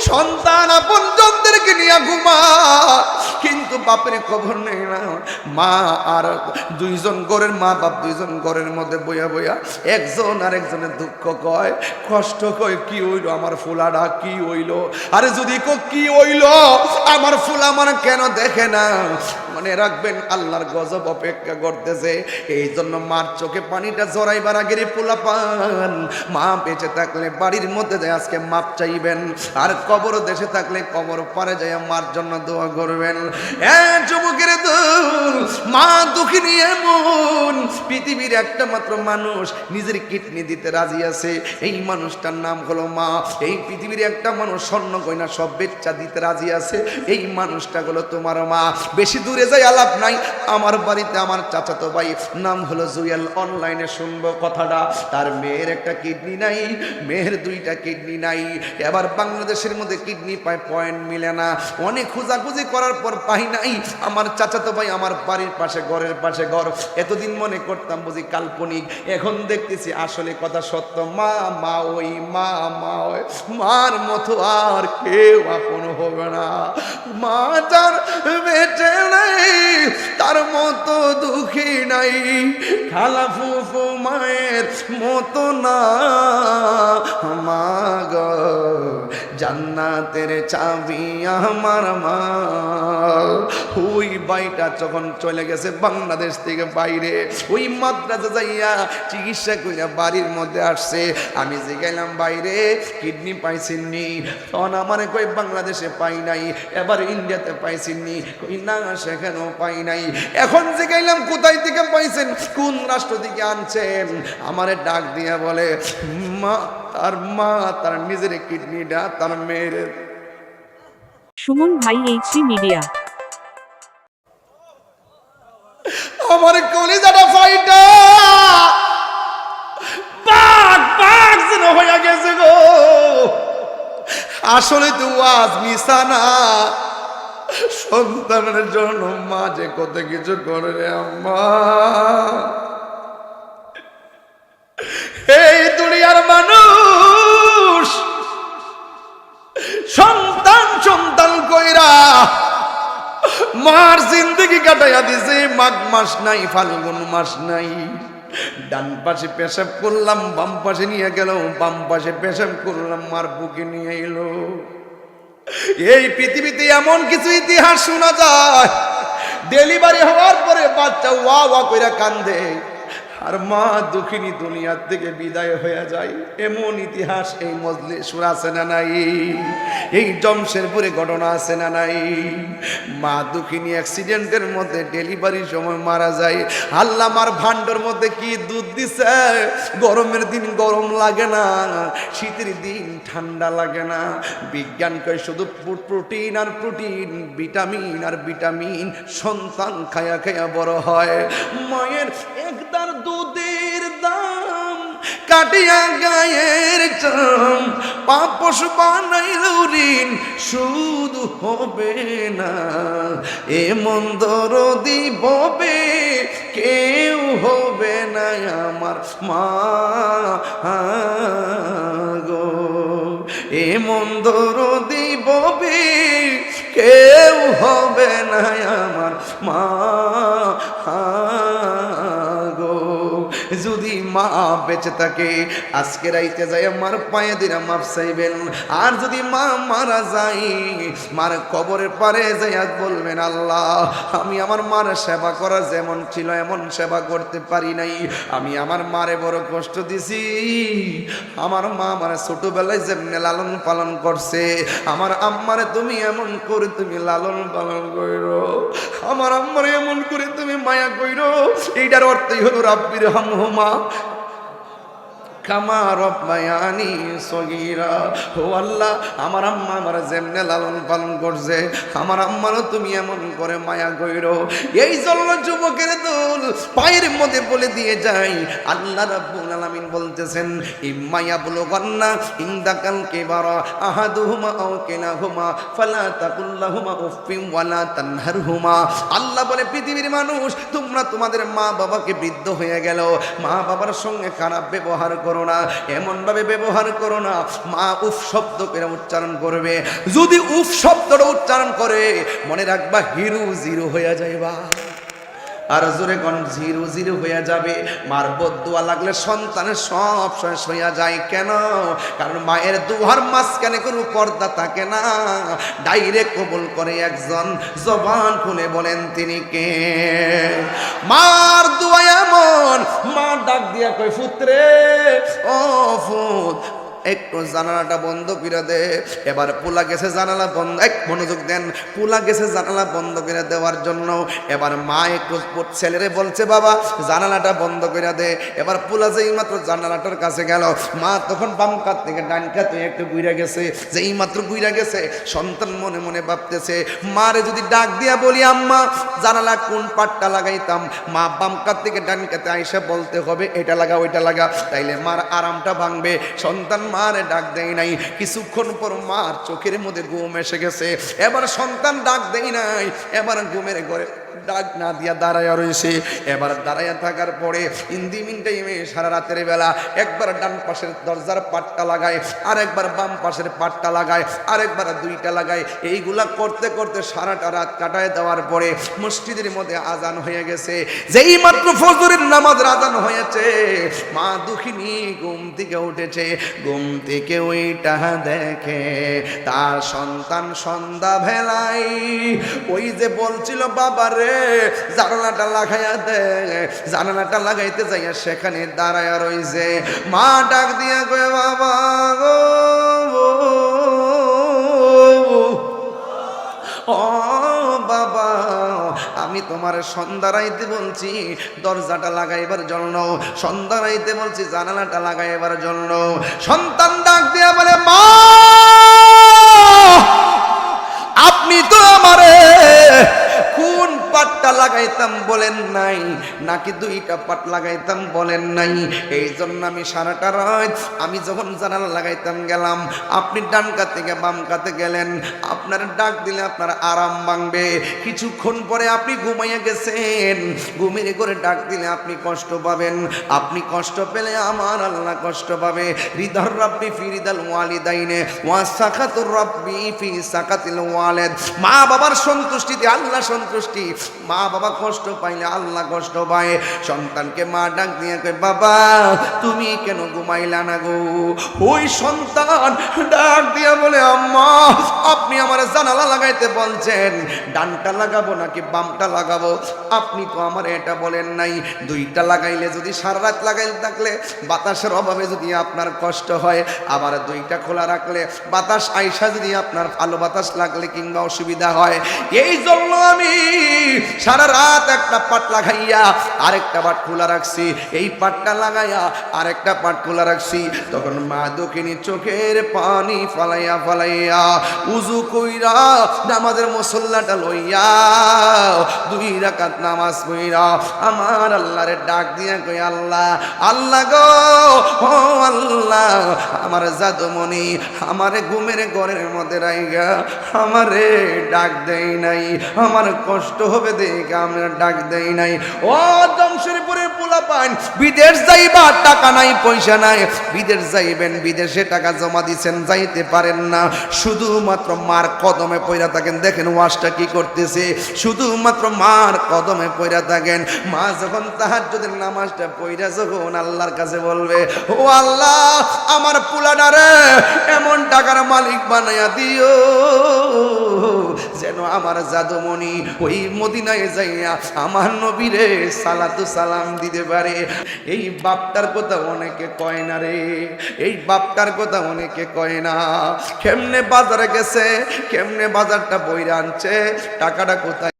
সন্তান আপন জনদেরকে নিয়ে ঘুমা কিন্তু বাপের খবর নেই না। মা আর দুইজন গড়ের মা বাপ দুইজন গড়ের মধ্যে বইয়া বইয়া একজন আর একজনের দুঃখ কয়, কষ্ট কয়, কি হইল আমার ফুলাডা? কি হইল? আরে যদি কো হইল? আমার ফুল আমার কেন দেখে না? মনে রাখবেন, আল্লাহর গজব অপেক্ষা করতেছে। এই জন্য মার চোখে পানিটা জড়াইবার আগের পোলা পান মা বেঁচে থাকলে বাড়ির মধ্যে যায়, আজকে মাপ চাইবেন। আর কবর দেশে থাকলে কবর পারে যায়, মার জন্য দোয়া করবেন। এ যুবকের মা দুঃখিনী এমন, পৃথিবীর একটা মাত্র মানুষ নিজের কিডনি দিতে রাজি আছে। এই মানুষটার নাম হলো মা। এই পৃথিবীর একটা মানুষ স্বর্ণ, গয়না সব বেচ্চা দিতে রাজি আছে। এই মানুষটা হলো তোমার মা। বেশি দূরে যাই আলাপ নাই। আমার বাড়িতে আমার চাচাতো ভাই, নাম হলো জুয়েল। অনলাইনে শুনব কথাটা। তার মেয়ের একটা কিডনি নাই, মেয়ের দুইটা কিডনি নাই। এবার বাংলাদেশের মধ্যে কিডনি পায়, পয়েন্ট মিলে না। অনেক খোঁজাখুঁজি করার পর পাই নাই। আমার চাচাতো ভাই আমার বাড়ির পাশে ঘরের পাশে ঘর। এতদিন মনে করতাম বুঝি কাল্পনিক। এখন দেখতেছি আসলে কথা সত্য। মা মা ওই, মা মা ওই। মার মতো আর কেউ আপন হবে না। মা যার বেঁচে নাই, তার মতো দুঃখী নাই। খালা ফুফু মায়ের মতো না। জান্নাতের চাবি আমার মা ওই বাইটা যখন চলে গেছে বাংলাদেশ থেকে বাইরে, ওই মাদ্রাসা যাইয়া চিকিৎসা কইরা বাড়ির মধ্যে আসছে। আমি যে গেলাম বাইরে, কিডনি পাইছেননি। তখন আমার কই বাংলাদেশে পাই নাই, এবার ইন্ডিয়াতে পাইছেননি। কই, না, সেখানেও পাই নাই। এখন যে গেলাম, কোথায় থেকে পাইছেন? কোন রাষ্ট্র থেকে আনছেন? আমারে ডাক দিয়া বলে, মা তার মা তার নিজের কিডনিটা তার মেয়ের। সুমন ভাই এইচডি মিডিয়া আমার কলিজাটা ফাইটা। পাক পাক যেন হইয়া গেছে গো। আসলে তো আজ মিশানা সন্তানের জন্য মা যে কত কিছু করে রে আম্মা। এই দুনিয়ার মানুষ, সন্তান সন্তান কইরা মার জিন্দগি কাটাইয়া দিছে, মাঘ মাস নাই, ফাল্গুন মাস নাই। ডান পাশে পেশাব করলাম, বাম পাশে নিয়ে গেল, বাম পাশে পেশাব করলাম, মার বুকে নিয়ে এলো। এই পৃথিবীতে এমন কিছু ইতিহাস শোনা যায়, ডেলিভারি হওয়ার পরে বাচ্চা ওয়া ওয়া কইরা কান্দে। আর মা দুঃখিনী দুনিয়ার থেকে বিদায় হয়ে যায়। এমন ইতিহাস এই মজলে সুর আছে না নাই? এই জমশেরপুরে ঘটনা আছে না নাই? মা দুঃখিনী অ্যাক্সিডেন্টের মধ্যে ডেলিভারির সময় মারা যায়। আল্লাহ আমার ভান্ডর মধ্যে কি দুধ দিছে? গরমের দিন গরম লাগে না, শীতের দিন ঠান্ডা লাগে না। বিজ্ঞান কয় শুধু প্রোটিন আর প্রোটিন, ভিটামিন আর ভিটামিন সন্তান খায়া খায়া বড় হয়। মায়ের একদার দুধের দাম, কাটিয়া গায়ের চাম পাপস বানাইল ঋণ, শুধু হবে না। এ মন্দর দিববে কেউ হবে না আমার মা গো। এ মন্দর দিববে কেউ হবে না আমার মা যদি মা বেঁচে থাকে আজকে রাইতে যাই আমার পায়ে দিরা মাপ চাইবেন। আর যদি মা মারা যায়, মার কবরের পারে যাইয়া বলবেন, আল্লাহ, আমি আমার মার সেবা করা যেমন ছিল, এমন সেবা করতে পারি নাই। আমি আমার মারে বড় কষ্ট দিছি। আমার মা আমার ছোটবেলায় যেমনি লালন পালন করছে, আমার আম্মারে তুমি এমন করে তুমি লালন পালন করো আমার আম্মারে এমন করে তুমি মায়া কইরো। এইটার অর্থই হলো রাব্বির arrumar কামা রব্বায়ানি সগীরা। ও আল্লাহ, আমার আম্মা আমার যেমনে লালন পালন করছে, আমার আম্মারও তুমি এমন করে মায়া কইরো। এই জন্য যুবকের দল পায়ের মধ্যে বলে দিয়ে যাই। আল্লাহ রাব্বুল আলামিন বলতেছেন ইম্মায়া বলো কন্যা ইন্দাকাল আহাদুহুমা ফালা তাকুল্লাহুমা উফফিন ওয়ালা আল্লাহ বলে, পৃথিবীর মানুষ, তোমরা তোমাদের মা বাবাকে বৃদ্ধ হয়ে গেল। মা বাবার সঙ্গে খারাপ ব্যবহার করো করো না, এমনভাবে ব্যবহার করো না। মা উফ শব্দ করে উচ্চারণ করবে। যদি উফ শব্দটা উচ্চারণ করে, মনে রাখবা হিরু জিরো হয়ে যাইবা। আর জোরে কোন জিরো জিরো হয়ে যাবে। মার বদুয়া লাগলে সন্তানের সব শেষ হইয়া যায়। কেন? কারণ মায়ের দুহার মাঝখানে কোনো পর্দা থাকে না। ডাইরেক্ট কবুল করে একজন জবান খুলে বলেন, তিনি কে? মার দুয়া এমন। মা ডাক দিয়া কই ফুত্রে ও ফুত একটু জানালাটা বন্ধ করে দে। এবার পোলা গেছে জানালা বন্ধ। এক মনোযোগ দেন। পোলা গেছে জানালা বন্ধ করে দেওয়ার জন্য। এবার মা একটু ছেলেরে বলছে, বাবা, জানালাটা বন্ধ করে দে। এবার পোলা যেই মাত্র জানালাটার কাছে গেল, মা তখন বাম কাত থেকে ডান কাতে একটু গুইরা গেছে। যেই মাত্র গুইরা গেছে, সন্তান মনে মনে ভাবতেছে, মারে যদি ডাক দিয়া বলি, আম্মা, জানালা কোন পাটটা লাগাইতাম? মা বাম কাত থেকে ডান কাতে আইসা বলতে হবে, এটা লাগা, ওইটা লাগা। তাইলে মার আরামটা ভাঙবে। সন্তান মারে ডাক দেয় নাই। কিছুক্ষণ পর মার চোখের মধ্যে ঘুম এসে গেছে। এবার সন্তান ডাক দেয় নাই। এবার ঘুমের ঘরে ডাক না দিয়া দাঁড়াইয়া রয়েছে এবার দাঁড়াইয়া থাকার পরে ইন্দি মিনটাইমে সারা রাতের বেলা একবার ডান পাশের দরজার পাটটা লাগায় আর একবার বাম পাশের পাটটা লাগায়, আরেকবার দুইটা লাগায়। এইগুলা করতে করতে সারাটা রাত কাটায় দেওয়ার পরে মসজিদের মধ্যে আজান হয়ে গেছে। যেই মাত্র ফজরের নামাজ আজান হয়েছে, মা দুঃখিনী ঘুম থেকে উঠেছে। ঘুম থেকে ওইটা দেখে তার সন্তান সন্ধ্যা ভেলাই ওই যে বলছিল বাবা রে জানালাটা লাগাইয়া দে। জানালাটা লাগাইতে যাইয়া সেখানে দাঁড়ায়া রইছে। মা ডাক দিয়া কয়ে, বাবা গো ও, বাবা, আমি তোমার সন্ধ্যা রাইতে বলছি, দরজাটা লাগাইবার জন্য। সন্ধ্যা রাইতে বলছি, জানালাটা লাগাইবার জন্য। সন্তান ডাক দিয়া বলে, মা বলেন নাকি দুইটা পাট লাগাইতাম বলেন নাই। এই জন্য আমি সারাটা রাত আমি যখন জানালা লাগাইতাম গেলাম, আপনি ডান থেকে বাম কাতে গেলেন। আপনার ডাক দিলে আপনার আরাম ভাঙবে। কিছুক্ষণ পরে আপনি ঘুমাইয়া গেছেন। ঘুমিয়ে করে ডাক দিলে আপনি কষ্ট পাবেন। আপনি কষ্ট পেলে আমার আল্লাহ কষ্ট পাবে। হৃদর রব্বি ফি হৃদাল ওয়ালিদাইনে, ওয়া সাকাতুর রব্বি ফি সাকাতিল ওয়ালিদ। মা বাবার সন্তুষ্টিতে আল্লাহ সন্তুষ্টি। মা বাবা কষ্ট পাইলে আল্লাহ কষ্ট পায় সন্তানকে মা ডাক দিয়ে বাবা, তুমি কেন ঘুমাইলা না গো? ওই সন্তান ডাক দিয়া বলে, আম্মা, আপনি আমার জানালা লাগাইতে বলছেন, ডানটা লাগাবো নাকি বামটা লাগাবো? আপনি তো আমার এটা বলেন নাই। দুইটা লাগাইলে যদি সারা রাত লাগাইলে থাকলে, বাতাসের অভাবে যদি আপনার কষ্ট হয়, আবার দুইটা খোলা রাখলে, বাতাস আইসা যদি আপনার ভালো বাতাস লাগলে কিংবা অসুবিধা হয়। এই জন্য আমি সারা রাত একটা পাট লাগাইয়া আরেকটা পাট খোলা রাখছি, এই পাটটা লাগাইয়া আরেকটা পাট খোলা রাখছি। তখন মা দক্ষিণী চোখের পানি ফালাইয়া ফালাইয়া উজু কইরা নামাজের মুসল্লাটা লইয়া দুই রাকাত নামাজ পইরা আমার আল্লাহরে ডাক দিয়া কই আল্লাহ আল্লাহ গো, ও আল্লাহ, আমার জাদুমণি আমারে ঘুমের ঘরের মধ্যে রাইগা, আমারে ডাক দেই নাই, আমার কষ্ট হবে দেখে আমরা ডাক দেই নাই। ও জমশেরপুরের পোলা পান বিদেশ যাইবা, টাকা নাই, পয়সা নাই। বিদেশ যাইবেন, বিদেশে টাকা জমা দিছেন, যাইতে পারেন না। শুধুমাত্র মার কদমে পয়রা থাকেন। দেখেন ওয়াশটা কি করতেছে। শুধুমাত্র মার কদমে পয়রা থাকেন। মা যখন তাহার যদি নামাজটা পয়রা যখন আল্লাহর কাছে বলবে, ও আল্লাহ, আমার পুলাডারে, এমন টাকার মালিক বানাইয়া দিও। আমার জাদুমণি ওই মদিনায় যাইয়া আমার নবীরে সালাতু সালাম দিতে পারে। এই বাপটার কথা অনেকে কয় না রে, এই বাপটার কথা অনেকে কয় না। কেমনে বাজারে গেছে, কেমনে বাজারটা বইরা আনছে, টাকাটা কোথায়